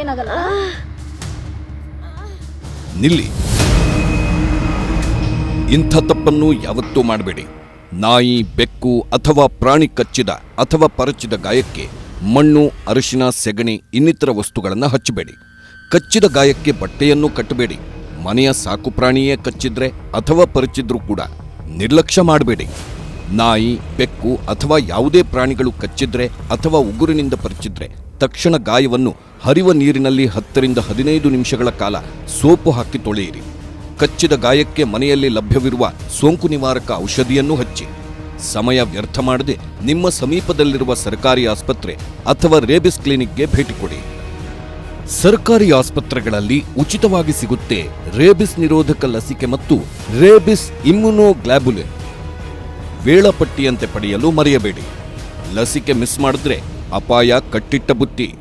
ಏನಾಗಲ್ಲ ನಿಲ್ಲಿ. ಇಂಥ ತಪ್ಪನ್ನು ಯಾವತ್ತೂ ಮಾಡಬೇಡಿ. ನಾಯಿ, ಬೆಕ್ಕು ಅಥವಾ ಪ್ರಾಣಿ ಕಚ್ಚಿದ ಅಥವಾ ಪರಚಿದ ಗಾಯಕ್ಕೆ ಮಣ್ಣು, ಅರಿಶಿನ, ಸೆಗಣಿ ಇನ್ನಿತರ ವಸ್ತುಗಳನ್ನು ಹಚ್ಚಬೇಡಿ. ಕಚ್ಚಿದ ಗಾಯಕ್ಕೆ ಬಟ್ಟೆಯನ್ನು ಕಟ್ಟಬೇಡಿ. ಮನೆಯ ಸಾಕು ಪ್ರಾಣಿಯೇ ಕಚ್ಚಿದ್ರೆ ಅಥವಾ ಪರಚಿದ್ರೂ ಕೂಡ ನಿರ್ಲಕ್ಷ್ಯ ಮಾಡಬೇಡಿ. ನಾಯಿ, ಬೆಕ್ಕು ಅಥವಾ ಯಾವುದೇ ಪ್ರಾಣಿಗಳು ಕಚ್ಚಿದ್ರೆ ಅಥವಾ ಉಗುರಿನಿಂದ ಪರಿಚಿದ್ರೆ ತಕ್ಷಣ ಗಾಯವನ್ನು ಹರಿವ ನೀರಿನಲ್ಲಿ ಹತ್ತರಿಂದ ಹದಿನೈದು ನಿಮಿಷಗಳ ಕಾಲ ಸೋಪು ಹಾಕಿ ತೊಳೆಯಿರಿ. ಕಚ್ಚಿದ ಗಾಯಕ್ಕೆ ಮನೆಯಲ್ಲಿ ಲಭ್ಯವಿರುವ ಸೋಂಕು ನಿವಾರಕ ಔಷಧಿಯನ್ನು ಹಚ್ಚಿ. ಸಮಯ ವ್ಯರ್ಥ ಮಾಡದೆ ನಿಮ್ಮ ಸಮೀಪದಲ್ಲಿರುವ ಸರ್ಕಾರಿ ಆಸ್ಪತ್ರೆ ಅಥವಾ ರೇಬಿಸ್ ಕ್ಲಿನಿಕ್ಗೆ ಭೇಟಿ ಕೊಡಿ. ಸರ್ಕಾರಿ ಆಸ್ಪತ್ರೆಗಳಲ್ಲಿ ಉಚಿತವಾಗಿ ಸಿಗುತ್ತೆ ರೇಬಿಸ್ ನಿರೋಧಕ ಲಸಿಕೆ ಮತ್ತು ರೇಬಿಸ್ ಇಮ್ಯುನೋಗ್ಲಾಬುಲಿನ್. ವೇಳಾಪಟ್ಟಿಯಂತೆ ಪಡೆಯಲು ಮರೆಯಬೇಡಿ. ಲಸಿಕೆ ಮಿಸ್ ಮಾಡಿದ್ರೆ ಅಪಾಯ ಕಟ್ಟಿಟ್ಟ ಬುತ್ತಿ.